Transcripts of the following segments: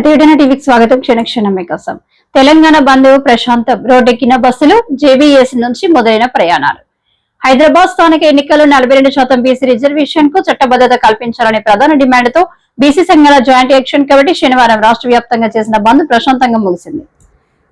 ప్రతిఘటన టీవీకి స్వాగతం. క్షణక్షణమే కోసం తెలంగాణ బంద్ ప్రశాంతం రోడ్డెక్కిన బస్సులు జేబీఎస్ నుంచి మొదలైన ప్రయాణాలు. హైదరాబాద్ స్థానిక ఎన్నికల్లో నలభై రెండు శాతం బీసీ రిజర్వేషన్కు చట్టబద్ధత కల్పించాలనే ప్రధాన డిమాండ్తో బీసీ సంఘాల జాయింట్ యాక్షన్ కమిటీ శనివారం రాష్ట్ర వ్యాప్తంగా చేసిన బంద్ ప్రశాంతంగా ముగిసింది.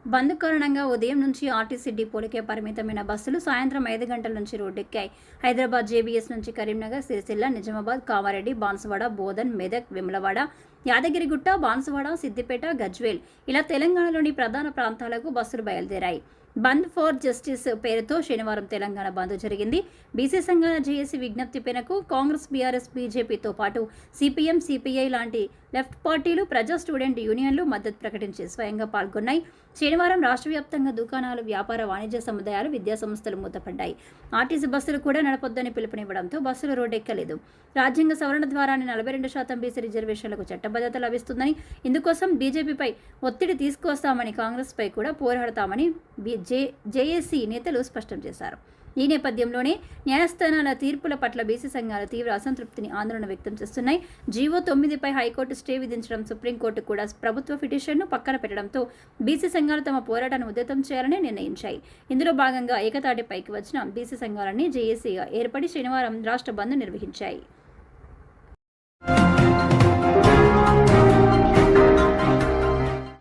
బంద్ కారణంగా ఉదయం నుంచి ఆర్టీసీ డిపోలకే పరిమితమైన బస్సులు సాయంత్రం ఐదు గంటల నుంచి రోడ్డెక్కాయి. హైదరాబాద్ జేబీఎస్ నుంచి కరీంనగర్ సిరిసిల్ల నిజామాబాద్ కామారెడ్డి బాన్సువాడ బోధన్ మెదక్ విమలవాడ యాదగిరిగుట్ట బాన్సువాడ సిద్దిపేట గజ్వేల్ ఇలా తెలంగాణలోని ప్రధాన ప్రాంతాలకు బస్సులు బయలుదేరాయి. బంద్ ఫర్ జస్టిస్ పేరుతో శనివారం తెలంగాణ బంద్ జరిగింది. బీసీ సంఘాల జేఏసీ విజ్ఞప్తి మేరకు కాంగ్రెస్ బీఆర్ఎస్ బీజేపీతో పాటు సిపిఎం సిపిఐ లాంటి లెఫ్ట్ పార్టీలు ప్రజా స్టూడెంట్ యూనియన్లు మద్దతు ప్రకటించి స్వయంగా పాల్గొన్నాయి. శనివారం రాష్ట్ర వ్యాప్తంగా దుకాణాలు వ్యాపార వాణిజ్య సముదాయాలు విద్యాసంస్థలు మూతపడ్డాయి. ఆర్టీసీ బస్సులు కూడా నడపొద్దని పిలుపునివ్వడంతో బస్సులు రోడ్డెక్కలేదు. రాజ్యాంగ సవరణ ద్వారానే నలభై రెండు శాతం బీసీ రిజర్వేషన్లకు చట్టబద్ధత లభిస్తుందని ఇందుకోసం బీజేపీపై ఒత్తిడి తీసుకువస్తామని కాంగ్రెస్పై కూడా పోరాడతామని జే జేఏసీ నేతలు స్పష్టం చేశారు. ఈ నేపథ్యంలోనే న్యాయస్థానాల తీర్పుల పట్ల బీసీ సంఘాలు తీవ్ర అసంతృప్తిని ఆందోళన వ్యక్తం చేస్తున్నాయి. జీవో తొమ్మిదిపై హైకోర్టు స్టే విధించడం సుప్రీంకోర్టు కూడా ప్రభుత్వ పిటిషన్ను పక్కన పెట్టడంతో బీసీ సంఘాలు తమ పోరాటాన్ని ఉధృతం చేయాలని నిర్ణయించాయి. ఇందులో భాగంగా ఏకతాటిపైకి వచ్చిన బీసీ సంఘాలన్నీ జేఏసీగా ఏర్పడి శనివారం రాష్ట్ర బంద్ నిర్వహించాయి.